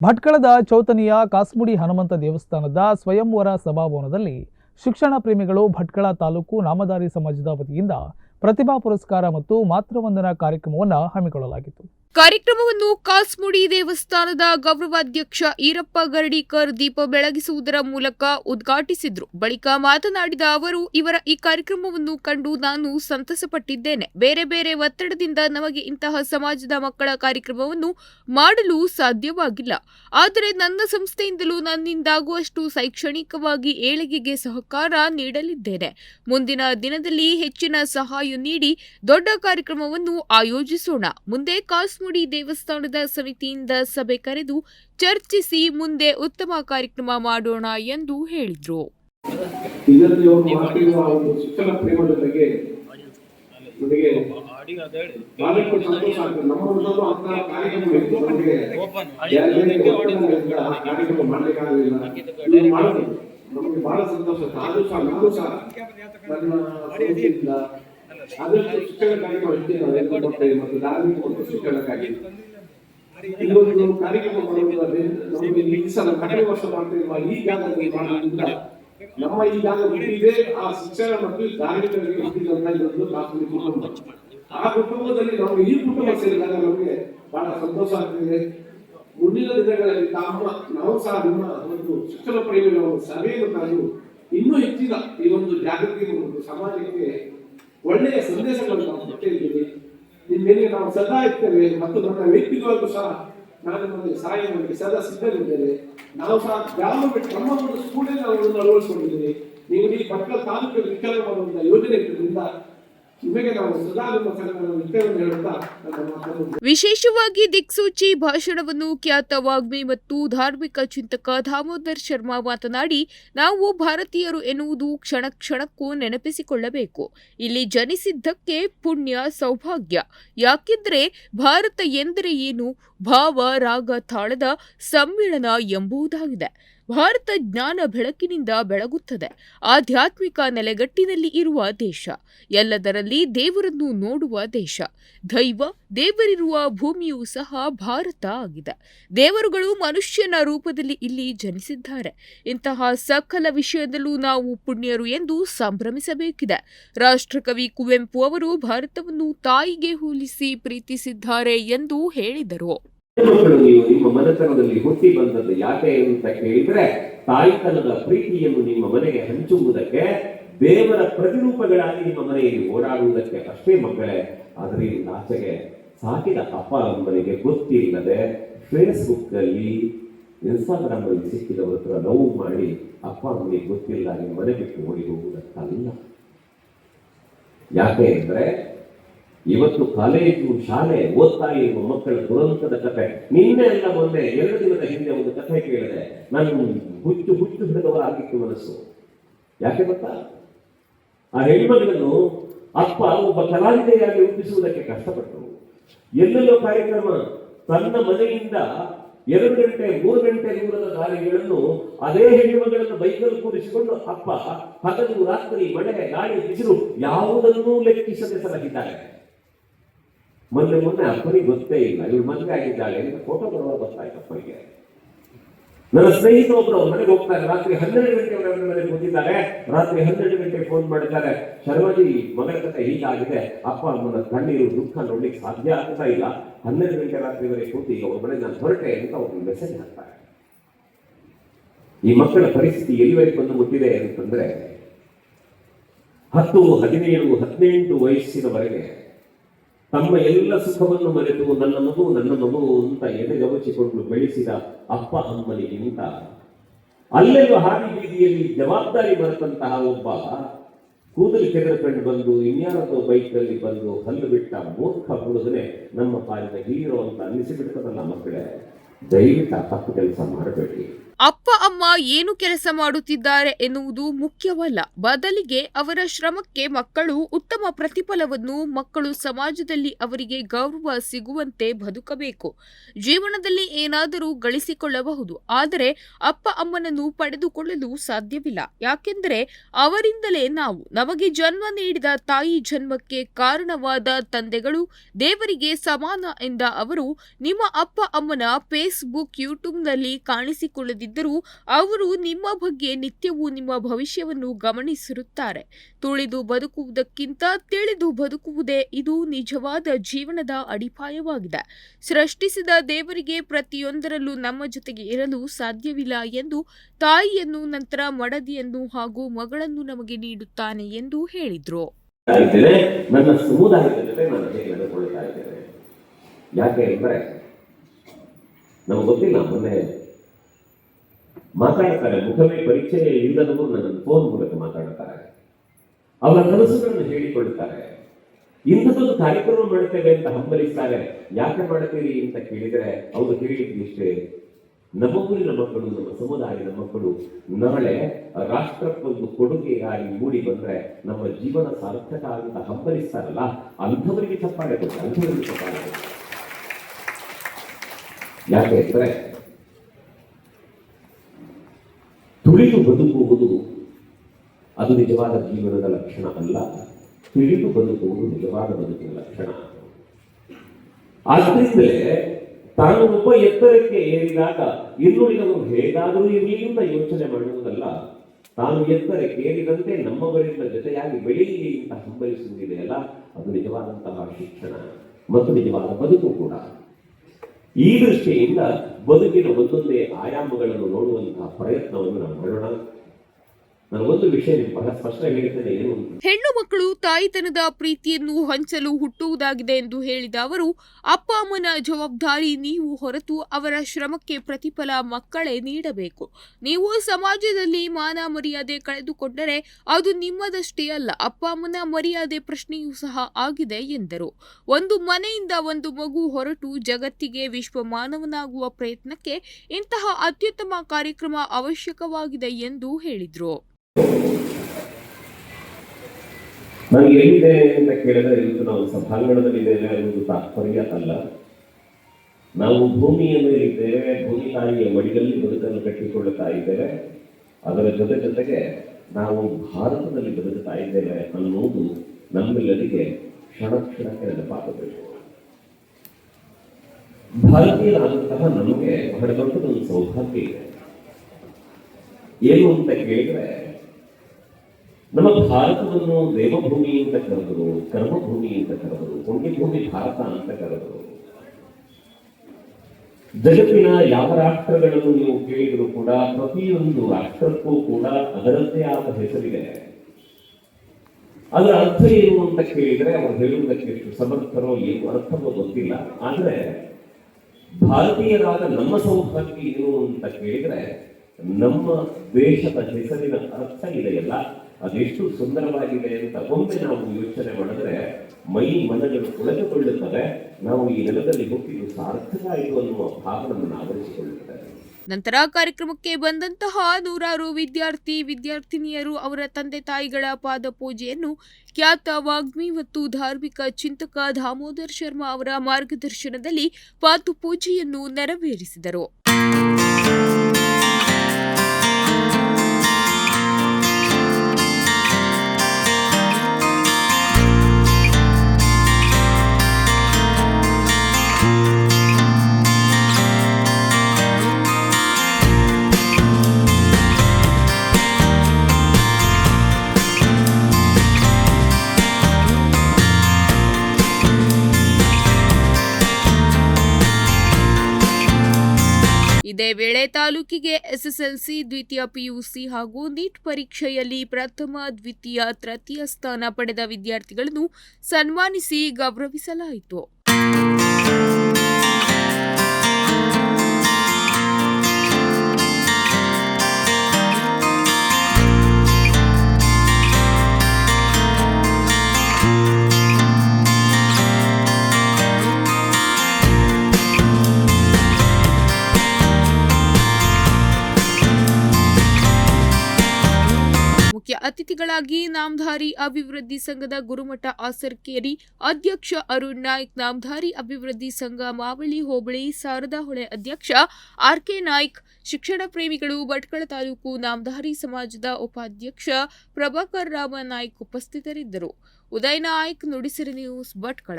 ಭಟ್ಕಳದ ಚೌತನಿಯ ಕಾಸ್ಮುಡಿ ಹನುಮಂತ ದೇವಸ್ಥಾನದ ಸ್ವಯಂವರ ಸಭಾಭವನದಲ್ಲಿ ಶಿಕ್ಷಣ ಪ್ರೇಮಿಗಳು ಭಟ್ಕಳ ತಾಲೂಕು ನಾಮಧಾರಿ ಸಮಾಜದ ವತಿಯಿಂದ ಪ್ರತಿಭಾ ಪುರಸ್ಕಾರ ಮತ್ತು ಮಾತೃವಂದನಾ ಕಾರ್ಯಕ್ರಮವನ್ನು ಹಮ್ಮಿಕೊಳ್ಳಲಾಗಿತ್ತು. ಕಾರ್ಯಕ್ರಮವನ್ನು ಕಾಸ್ಮುಡಿ ದೇವಸ್ಥಾನದ ಗೌರವಾಧ್ಯಕ್ಷ ಈರಪ್ಪ ಗರಡಿಕರ್ ದೀಪ ಬೆಳಗಿಸುವುದರ ಮೂಲಕ ಉದ್ಘಾಟಿಸಿದ್ರು. ಬಳಿಕ ಮಾತನಾಡಿದ ಅವರು, ಇವರ ಈ ಕಾರ್ಯಕ್ರಮವನ್ನು ಕಂಡು ನಾನು ಸಂತಸಪಟ್ಟಿದ್ದೇನೆ. ಬೇರೆ ಬೇರೆ ಒತ್ತಡದಿಂದ ನಮಗೆ ಇಂತಹ ಸಮಾಜದ ಮಕ್ಕಳ ಕಾರ್ಯಕ್ರಮವನ್ನು ಮಾಡಲು ಸಾಧ್ಯವಾಗಿಲ್ಲ. ಆದರೆ ನನ್ನ ಸಂಸ್ಥೆಯಿಂದಲೂ ನನ್ನಿಂದಾಗುವಷ್ಟು ಶೈಕ್ಷಣಿಕವಾಗಿ ಏಳಿಗೆಗೆ ಸಹಕಾರ ನೀಡಲಿದ್ದೇನೆ. ಮುಂದಿನ ದಿನದಲ್ಲಿ ಹೆಚ್ಚಿನ ಸಹಾಯ ನೀಡಿ ದೊಡ್ಡ ಕಾರ್ಯಕ್ರಮವನ್ನು ಆಯೋಜಿಸೋಣ. ಮುಂದೆ ಕಾಸ್ಮುಡಿ ದೇವಸ್ಥಾನದ ಸಮಿತಿಯಿಂದ ಸಭೆ ಕರೆದು ಚರ್ಚಿಸಿ ಮುಂದೆ ಉತ್ತಮ ಕಾರ್ಯಕ್ರಮ ಮಾಡೋಣ ಎಂದು ಹೇಳಿದರು. ನಮಗೆ ಬಹಳ ಸಂತೋಷ ಆದಷ್ಟು ಶಿಕ್ಷಣಕ್ಕಾಗಿ ನಾವು ಮತ್ತು ಧಾರ್ಮಿಕ ಶಿಕ್ಷಣಕ್ಕಾಗಿ. ಕಾರ್ಯಕ್ರಮ ಮಾಡುವುದಾದ್ರೆ ನಮಗೆ ಈ ಕಳೆದ ವರ್ಷ ಮಾಡ್ತಿರುವ ಈ ಜಾಗದಲ್ಲಿ ಮಾಡುವುದರಿಂದ ನಮ್ಮ ಈ ಆ ಶಿಕ್ಷಣ ಮತ್ತು ಧಾರ್ಮಿಕರಿಗೆ ಹುಟ್ಟಿದಂತ ಇದೊಂದು ಖಾಸಗಿ ಕುಟುಂಬ. ಆ ಕುಟುಂಬದಲ್ಲಿ ನಾವು ಈ ಕುಟುಂಬ ಸೇರಿದಾಗ ನಮಗೆ ಬಹಳ ಸಂತೋಷ ಆಗ್ತಿದೆ. ಮುಂದಿನ ದಿನಗಳಲ್ಲಿ ತಮ್ಮ ನಾವು ಸಹ ನಿಮ್ಮ ಒಂದು ಶಿಕ್ಷಣ ಪಡೆಯಲು ನಾವು ಇನ್ನೂ ಹೆಚ್ಚಿನ ಈ ಒಂದು ಜಾಗೃತಿ ಸಮಾಜಕ್ಕೆ ಒಳ್ಳೆಯ ಸಂದೇಶಗಳನ್ನು ನಾವು ಕೊಟ್ಟಿದ್ದೀವಿ. ನಿಮ್ಮೇಲೆ ನಾವು ಸದಾ ಇರ್ತೇವೆ ಮತ್ತು ನನ್ನ ವ್ಯಕ್ತಿಗಳು ಸಹ ನಾನು ನಿಮಗೆ ಸಹಾಯ ಮಾಡಲಿಕ್ಕೆ ಸದಾ ಸಿದ್ಧರಿದ್ದೇವೆ. ನಾವು ಸಹ ಯಾವ ನಮ್ಮ ಒಂದು ಸ್ಕೂಲಲ್ಲಿ ನಾವು ನೀವು ಈ ಪಕ್ಕ ತಾಲೂಕು ವಿಕಲ ಮಾಡುವಂತಹ ಯೋಜನೆ ಇರೋದ್ರಿಂದ ವಿಶೇಷವಾಗಿ ದಿಕ್ಸೂಚಿ ಭಾಷಣವನ್ನು ಖ್ಯಾತ ವಾಗ್ಮಿ ಮತ್ತು ಧಾರ್ಮಿಕ ಚಿಂತಕ ದಾಮೋದರ್ ಶರ್ಮಾ ಮಾತನಾಡಿ, ನಾವು ಭಾರತೀಯರು ಎನ್ನುವುದು ಕ್ಷಣ ಕ್ಷಣಕ್ಕೂ ನೆನಪಿಸಿಕೊಳ್ಳಬೇಕು. ಇಲ್ಲಿ ಜನಿಸಿದ್ದಕ್ಕೆ ಪುಣ್ಯ, ಸೌಭಾಗ್ಯ. ಯಾಕೆಂದರೆ ಭಾರತ ಎಂದರೆ ಏನು? ಭಾವ, ರಾಗ, ತಾಳದ ಸಮ್ಮಿಳನ ಎಂಬುದಾಗಿದೆ. ಭಾರತ ಜ್ಞಾನ ಬೆಳಕಿನಿಂದ ಬೆಳಗುತ್ತದೆ. ಆಧ್ಯಾತ್ಮಿಕ ನೆಲೆಗಟ್ಟಿನಲ್ಲಿ ಇರುವ ದೇಶ. ಎಲ್ಲದರಲ್ಲಿ ದೇವರನ್ನು ನೋಡುವ ದೇಶ. ದೈವ, ದೇವರಿರುವ ಭೂಮಿಯೂ ಸಹ ಭಾರತ ಆಗಿದೆ. ದೇವರುಗಳು ಮನುಷ್ಯನ ರೂಪದಲ್ಲಿ ಇಲ್ಲಿ ಜನಿಸಿದ್ದಾರೆ. ಇಂತಹ ಸಕಲ ವಿಷಯದಲ್ಲೂ ನಾವು ಪುಣ್ಯರು ಎಂದು ಸಂಭ್ರಮಿಸಬೇಕಿದೆ. ರಾಷ್ಟ್ರಕವಿ ಕುವೆಂಪು ಅವರು ಭಾರತವನ್ನು ತಾಯಿಗೆ ಹೋಲಿಸಿ ಪ್ರೀತಿಸಿದ್ದಾರೆ ಎಂದು ಹೇಳಿದರು. ಮನೆತನದಲ್ಲಿ ಹುಟ್ಟಿ ಬಂದದ್ದು ಯಾಕೆ ಅಂತ ಕೇಳಿದ್ರೆ, ತಾಯಿತನದ ಪ್ರೀತಿಯನ್ನು ನಿಮ್ಮ ಮನೆಗೆ ಹಂಚುವುದಕ್ಕೆ, ದೇವರ ಪ್ರತಿರೂಪಗಳಾಗಿ ನಿಮ್ಮ ಮನೆಯಲ್ಲಿ ಓಡಾಡುವುದಕ್ಕೆ ಅಷ್ಟೇ ಮಕ್ಕಳೇ, ಆದರೆ ಆಚೆಗೆ ಸಾಕಿದ ಅಪ್ಪ ಮನೆಗೆ ಗೊತ್ತಿಲ್ಲದೆ ಫೇಸ್ಬುಕ್ ಅಲ್ಲಿ ಇನ್ಸ್ಟಾಗ್ರಾಮ್ ಅಲ್ಲಿ ಸಿಕ್ಕಿದವರ ಹತ್ರ ಲವ್ ಮಾಡಿ ಅಪ್ಪ ಅಮ್ಮನಿಗೆ ಗೊತ್ತಿಲ್ಲ, ನಿಮ್ಮ ಮನೆ ಬಿಟ್ಟು ಓಡಿ ಹೋಗುವುದಕ್ಕಲ್ಲ. ಯಾಕೆ ಅಂದ್ರೆ ಇವತ್ತು ಕಾಲೇಜು ಶಾಲೆ ಓದ್ತಾ ಇರುವ ಮಕ್ಕಳ ದುರಂತದ ಕಥೆ ನಿನ್ನೆ ಅಲ್ಲ ಮೊನ್ನೆ, ಎರಡು ದಿನದ ಹಿಂದೆ ಒಂದು ಕಥೆ ಕೇಳಿದೆ. ನಾನು ಹುಚ್ಚು ಹುಚ್ಚು ಹಿಡಿದವರ ಆಗಿತ್ತು ಮನಸ್ಸು. ಯಾಕೆ ಗೊತ್ತಾ? ಆ ಹೆಣ್ಮಗಳನ್ನು ಅಪ್ಪ ಒಬ್ಬ ಕಲಾವಿದೆಯಾಗಿ ರೂಪಿಸುವುದಕ್ಕೆ ಕಷ್ಟಪಟ್ಟರು. ಎಲ್ಲೆಲ್ಲೋ ಕಾರ್ಯಕ್ರಮ, ತನ್ನ ಮನೆಯಿಂದ ಎರಡು ಗಂಟೆ, ಮೂರು ಗಂಟೆ ದೂರದ ದಾರಿಗಳನ್ನು ಅದೇ ಹೆಣ್ಣುಮಗಳನ್ನು ಬೈಕಲ್ಲಿ ಕೂರಿಸಿಕೊಂಡು ಅಪ್ಪ ಹಗಲು ರಾತ್ರಿ ಮಳೆ, ಗಾಳಿ, ಬಿಸಿಲು ಯಾವುದನ್ನೂ ಲೆಕ್ಕಿಸದೆ ಸಲಹಿದ್ದಾರೆ ಮೊನ್ನೆ ಮೊನ್ನೆ ಅಪ್ಪನಿಗೆ ಗೊತ್ತೇ ಇಲ್ಲ. ಇವಳು ಮದುವೆ ಆಗಿದ್ದಾಳೆ ಫೋಟೋ ಬರುವ ಗೊತ್ತಾಯ್ತು ಅಪ್ಪನಿಗೆ. ನನ್ನ ಸ್ನೇಹಿತ ಒಬ್ಬರು ಮನೆಗೆ ಹೋಗ್ತಾರೆ. ರಾತ್ರಿ ಹನ್ನೆರಡು ಗಂಟೆ ಅವರ ಮನೆಗೆ ಬಂದಿದ್ದಾರೆ. ರಾತ್ರಿ ಹನ್ನೆರಡು ಗಂಟೆ ಫೋನ್ ಮಾಡಿದ್ದಾರೆ. ಶರ್ವಜಿ ಮಗಳ ಕತೆ ಹೀಗಾಗಿದೆ ಅಪ್ಪ ಅಮ್ಮನ ಕಣ್ಣೀರು ದುಃಖ ನೋಡ್ಲಿಕ್ಕೆ ಸಾಧ್ಯ ಆಗ್ತಾ ಇಲ್ಲ. ಹನ್ನೆರಡು ಗಂಟೆ ರಾತ್ರಿವರೆಗೆ ಕೂತಿ ಅವ್ರ ಮನೆಗೆ ನಾನು ಹೊರಟೆ ಅಂತ ಅವ್ರಿಗೆ ಮೆಸೇಜ್ ಹಾಕ್ತಾರೆ. ಈ ಮಕ್ಕಳ ಪರಿಸ್ಥಿತಿ ಎಲ್ಲಿವರೆಗೆ ಬಂದು ಮುಟ್ಟಿದೆ ಅಂತಂದ್ರೆ ಹತ್ತು ಹದಿನೇಳು ಹದಿನೆಂಟು ವಯಸ್ಸಿನವರೆಗೆ ತಮ್ಮ ಎಲ್ಲ ಸುಖವನ್ನು ಮರೆತು ನನ್ನ ಮಗು ನನ್ನ ಮಗು ಅಂತ ಎದೆಗವಚಿಕೊಂಡು ಬೆಳೆಸಿದ ಅಪ್ಪ ಅಮ್ಮನಿಗಿಂತ ಅಲ್ಲೆಲ್ಲೂ ಹಾದಿ ಬೀದಿಯಲ್ಲಿ ಜವಾಬ್ದಾರಿ ಬರತಂತಹ ಒಬ್ಬ ಕೂದಲು ಕೆದರ್ಕೊಂಡು ಬಂದು, ಇನ್ಯಾರದೋ ಬೈಕಲ್ಲಿ ಬಂದು ಹಲ್ಲು ಬಿಟ್ಟ ಮೂರ್ಖ ಹುಡುಗನೆ ನಮ್ಮ ಪಾಲಿನ ಹೀರೋ ಅಂತ ಅನ್ನಿಸಿಬಿಡ್ತದಲ್ಲ ಮಕ್ಕಳೇ? ದಯವಿಟ್ಟು ಆ ತಪ್ಪು ಕೆಲಸ ಮಾಡಬೇಡಿ. ಅಪ್ಪ ಅಮ್ಮ ಏನು ಕೆಲಸ ಮಾಡುತ್ತಿದ್ದಾರೆ ಎನ್ನುವುದು ಮುಖ್ಯವಲ್ಲ. ಬದಲಿಗೆ ಅವರ ಶ್ರಮಕ್ಕೆ ಮಕ್ಕಳು ಉತ್ತಮ ಪ್ರತಿಫಲವನ್ನು ಮಕ್ಕಳು ಸಮಾಜದಲ್ಲಿ ಅವರಿಗೆ ಗೌರವ ಸಿಗುವಂತೆ ಬದುಕಬೇಕು. ಜೀವನದಲ್ಲಿ ಏನಾದರೂ ಗಳಿಸಿಕೊಳ್ಳಬಹುದು. ಆದರೆ ಅಪ್ಪ ಅಮ್ಮನನ್ನು ಪಡೆದುಕೊಳ್ಳಲು ಸಾಧ್ಯವಿಲ್ಲ. ಯಾಕೆಂದರೆ ಅವರಿಂದಲೇ ನಾವು, ನಮಗೆ ಜನ್ಮ ನೀಡಿದ ತಾಯಿ ಜನ್ಮಕ್ಕೆ ಕಾರಣವಾದ ತಂದೆಗಳು ದೇವರಿಗೆ ಸಮಾನ ಎಂದ ಅವರು, ನಿಮ್ಮ ಅಪ್ಪ ಅಮ್ಮನ ಫೇಸ್ಬುಕ್, ಯೂಟ್ಯೂಬ್ನಲ್ಲಿ ಕಾಣಿಸಿಕೊಳ್ಳದಿದ್ದರೂ ಅವರು ನಿಮ್ಮ ಬಗ್ಗೆ ನಿತ್ಯವೂ ನಿಮ್ಮ ಭವಿಷ್ಯವನ್ನು ಗಮನಿಸಿರುತ್ತಾರೆ. ತುಳಿದು ಬದುಕುವುದಕ್ಕಿಂತ ತಿಳಿದು ಬದುಕುವುದೇ ಇದು ನಿಜವಾದ ಜೀವನದ ಅಡಿಪಾಯವಾಗಿದೆ. ಸೃಷ್ಟಿಸಿದ ದೇವರಿಗೆ ಪ್ರತಿಯೊಂದರಲ್ಲೂ ನಮ್ಮ ಜೊತೆಗೆ ಇರಲು ಸಾಧ್ಯವಿಲ್ಲ ಎಂದು ತಾಯಿಯನ್ನು ನಂತರ ಮಡದಿಯನ್ನು ಹಾಗೂ ಮಗಳನ್ನು ನಮಗೆ ನೀಡುತ್ತಾನೆ ಎಂದು ಹೇಳಿದ್ರು. ಯಾಕೆ ಗೊತ್ತಿಲ್ಲ, ಮೊನ್ನೆ ಮಾತಾಡ್ತಾರೆ, ಮುಖವೇ ಪರಿಚಯ ಇಲ್ಲದವರು ನನ್ನ ಫೋನ್ ಮೂಲಕ ಮಾತಾಡುತ್ತಾರೆ ಅವರ ಕನಸುಗಳನ್ನು ಹೇಳಿಕೊಳ್ಳುತ್ತಾರೆ ಇಂಥದ್ದೊಂದು ಕಾರ್ಯಕ್ರಮ ಮಾಡುತ್ತೇವೆ ಅಂತ ಹಂಬಲಿಸ್ತಾರೆ. ಯಾಕೆ ಮಾಡ್ತೀರಿ ಅಂತ ಕೇಳಿದರೆ ಅವರು ಹೇಳಿದ ನಿಷ್ಠೆ ನಮ್ಮ ಊರಿನ ಮಕ್ಕಳು, ನಮ್ಮ ಸಮುದಾಯದ ಮಕ್ಕಳು ನಾಳೆ ರಾಷ್ಟ್ರಕ್ಕೊಂದು ಕೊಡುಗೆಯಾಗಿ ಮೂಡಿ ಬಂದ್ರೆ ನಮ್ಮ ಜೀವನ ಸಾರ್ಥಕ ಅಂತ ಹಂಬಲಿಸ್ತಾರಲ್ಲ, ಅಂಥವರಿಗೆ ಚಪ್ಪಾಳೆ ಅಂಥವರಿಗೆ ಚಪ್ಪಾಳೆ ಯಾಕೆ ಅಂದ್ರೆ ತುಳಿದು ಬದುಕುವುದು ಅದು ನಿಜವಾದ ಜೀವನದ ಲಕ್ಷಣ ಅಲ್ಲ ತಿಳಿದು ಬದುಕುವುದು ನಿಜವಾದ ಬದುಕಿನ ಲಕ್ಷಣ. ಆದ್ರಿಂದಲೇ ತಾನು ಒಬ್ಬ ಎತ್ತರಕ್ಕೆ ಏರಿದಾಗ, ಇನ್ನುಳಿದವರು ಹೇಗಾದರೂ ಇರಲಿ ಯೋಚನೆ ಮಾಡುವುದಲ್ಲ. ತಾನು ಎತ್ತರಕ್ಕೆ ಏರಿದಂತೆ ನಮ್ಮವರಿಂದ ಜೊತೆಯಾಗಿ ಬೆಳೆಯಲಿ ಅಂತ ಹಂಬಲಿಸುವುದಿದೆಯಲ್ಲ ಅದು ನಿಜವಾದಂತಹ ಶಿಕ್ಷಣ ಮತ್ತು ನಿಜವಾದ ಬದುಕು ಕೂಡ. ಈ ದೃಷ್ಟಿಯಿಂದ ಬದುಕಿನ ಒಂದೊಂದೇ ಆಯಾಮಗಳನ್ನು ನೋಡುವಂತಹ ಪ್ರಯತ್ನವನ್ನು ನಾವು ಮಾಡೋಣ. ಹೆಣ್ಣು ಮಕ್ಕಳು ತಾಯಿತನದ ಪ್ರೀತಿಯನ್ನು ಹಂಚಲು ಹುಟ್ಟುವುದಾಗಿದೆ ಎಂದು ಹೇಳಿದ ಅವರು, ಅಪ್ಪ ಅಮ್ಮನ ಜವಾಬ್ದಾರಿ ನೀವು ಹೊರತು ಅವರ ಶ್ರಮಕ್ಕೆ ಪ್ರತಿಫಲ ಮಕ್ಕಳೇ ನೀಡಬೇಕು. ನೀವು ಸಮಾಜದಲ್ಲಿ ಮಾನ ಮರ್ಯಾದೆ ಕಳೆದುಕೊಂಡರೆ ಅದು ನಿಮ್ಮದಷ್ಟೇ ಅಲ್ಲ, ಅಪ್ಪ ಅಮ್ಮನ ಮರ್ಯಾದೆ ಪ್ರಶ್ನೆಯೂ ಸಹ ಆಗಿದೆ ಎಂದರು. ಒಂದು ಮನೆಯಿಂದ ಒಂದು ಮಗು ಹೊರಟು ಜಗತ್ತಿಗೆ ವಿಶ್ವ ಮಾನವನಾಗುವ ಪ್ರಯತ್ನಕ್ಕೆ ಇಂತಹ ಅತ್ಯುತ್ತಮ ಕಾರ್ಯಕ್ರಮ ಅವಶ್ಯಕವಾಗಿದೆ ಎಂದು ಹೇಳಿದರು. ನಾನು ಎಲ್ಲಿದೆ ಅಂತ ಕೇಳಿದ್ರೆ ಇವತ್ತು ನಾವು ಸಭಾಂಗಣದಲ್ಲಿ ಇದ್ದೇವೆ ಅನ್ನೋದು ತಾತ್ಪರ್ಯ ಅಲ್ಲ. ನಾವು ಭೂಮಿಯ ಮೇಲಿದ್ದೇವೆ ಭೂಮಿ ತಾಯಿಯ ಮಡಿಯಲ್ಲಿ ಬದುಕನ್ನು ಕಟ್ಟಿಕೊಳ್ಳುತ್ತಾ ಇದ್ದೇವೆ. ಅದರ ಜೊತೆ ಜೊತೆಗೆ ನಾವು ಭಾರತದಲ್ಲಿ ಬದುಕುತ್ತಾ ಇದ್ದೇವೆ ಅನ್ನೋದು ನಮ್ಮೆಲ್ಲರಿಗೆ ಕ್ಷಣ ಕ್ಷಣಕ್ಕೆ ನೆನಪಾಗಬೇಕು ಭಾರತೀಯರಾದಂತಹ ನಮಗೆ ಬಹಳ ದೊಡ್ಡದೊಂದು ಸೌಭಾಗ್ಯ ಇದೆ. ಏನು ಅಂತ ಕೇಳಿದ್ರೆ ನಮ್ಮ ಭಾರತವನ್ನು ದೇವಭೂಮಿ ಅಂತ ಕರೆದರು, ಕರ್ಮಭೂಮಿ ಅಂತ ಕರೆದರು, ಪುಣ್ಯಭೂಮಿ ಭಾರತ ಅಂತ ಕರೆದರು. ಜಗತ್ತಿನ ಯಾವ ರಾಷ್ಟ್ರಗಳನ್ನು ನೀವು ಕೇಳಿದರೂ ಕೂಡ ಪ್ರತಿಯೊಂದು ರಾಷ್ಟ್ರಕ್ಕೂ ಕೂಡ ಅದರದ್ದೇ ಆದ ಹೆಸರಿದೆ. ಅದರ ಅರ್ಥ ಏನು ಅಂತ ಕೇಳಿದ್ರೆ ಅವರು ಹೇಳುವುದಕ್ಕೆ ಎಷ್ಟು ಸಮರ್ಥರೋ ಏನು ಅರ್ಥವೋ ಗೊತ್ತಿಲ್ಲ. ಆದ್ರೆ ಭಾರತೀಯರಾದ ನಮ್ಮ ಸೌಭಾಗ್ಯ ಏನು ಅಂತ ಕೇಳಿದ್ರೆ ನಮ್ಮ ದೇಶದ ಹೆಸರಿನ ಅರ್ಥ ಇದೆಯಲ್ಲ? ಅದೆಷ್ಟು ಸುಂದರವಾಗಿದೆ ಅಂತ ಒಮ್ಮೆ ನಾವು ಯೋಚನೆ ಮಾಡಿದ್ರೆ ಮೈ ಮನಗಳು ಕೊಳೆದುಕೊಳ್ಳುತ್ತವೆ ನಾವು ಈ ನೆಲದಲ್ಲಿ ಹುಟ್ಟಿದ್ದು ಸಾರ್ಥಕ ಆಯಿತು ಅನ್ನುವ ಭಾವನೆಯನ್ನು ಆವರಿಸಿಕೊಳ್ಳುತ್ತದೆ ನಂತರ ಕಾರ್ಯಕ್ರಮಕ್ಕೆ ಬಂದಂತಹ ನೂರಾರು ವಿದ್ಯಾರ್ಥಿ, ವಿದ್ಯಾರ್ಥಿನಿಯರು ಅವರ ತಂದೆ ತಾಯಿಗಳ ಪಾದ ಪೂಜೆಯನ್ನು ಖ್ಯಾತ ವಾಗ್ಮಿ ಮತ್ತು ಧಾರ್ಮಿಕ ಚಿಂತಕ ದಾಮೋದರ್ ಶರ್ಮಾ ಅವರ ಮಾರ್ಗದರ್ಶನದಲ್ಲಿ ಪಾದ ಪೂಜೆಯನ್ನು ನೆರವೇರಿಸಿದರು. ಇದೇ ವೇಳೆ ತಾಲೂಕಿಗೆ ಎಸ್ಎಸ್ಎಲ್ಸಿ, ದ್ವಿತೀಯ ಪಿಯುಸಿ ಹಾಗೂ ನೀಟ್ ಪರೀಕ್ಷೆಯಲ್ಲಿ ಪ್ರಥಮ, ದ್ವಿತೀಯ, ತೃತೀಯ ಸ್ಥಾನ ಪಡೆದ ವಿದ್ಯಾರ್ಥಿಗಳನ್ನು ಸನ್ಮಾನಿಸಿ ಗೌರವಿಸಲಾಯಿತು. ಅತಿಥಿಗಳಾಗಿ ನಾಮಧಾರಿ ಅಭಿವೃದ್ಧಿ ಸಂಘದ ಗುರುಮಠ ಆಸರ್ಕೇರಿ ಅಧ್ಯಕ್ಷ ಅರುಣ್ ನಾಯ್ಕ್, ನಾಮಧಾರಿ ಅಭಿವೃದ್ಧಿ ಸಂಘ ಮಾವಳಿ ಹೋಬಳಿ ಹೊಳೆ ಅಧ್ಯಕ್ಷ ಆರ್ಕೆ ನಾಯ್ಕ್, ಶಿಕ್ಷಣ ಪ್ರೇಮಿಗಳು ಭಟ್ಕಳ ತಾಲೂಕು ನಾಮಧಾರಿ ಸಮಾಜದ ಉಪಾಧ್ಯಕ್ಷ ಪ್ರಭಾಕರ್ ರಾಮ ನಾಯ್ಕ್ ಉಪಸ್ಥಿತರಿದ್ದರು. ಉದಯ್ ನಾಯ್ಕ್, ನುಡಿಸಿರಿ ನ್ಯೂಸ್ ಭಟ್ಕಳ.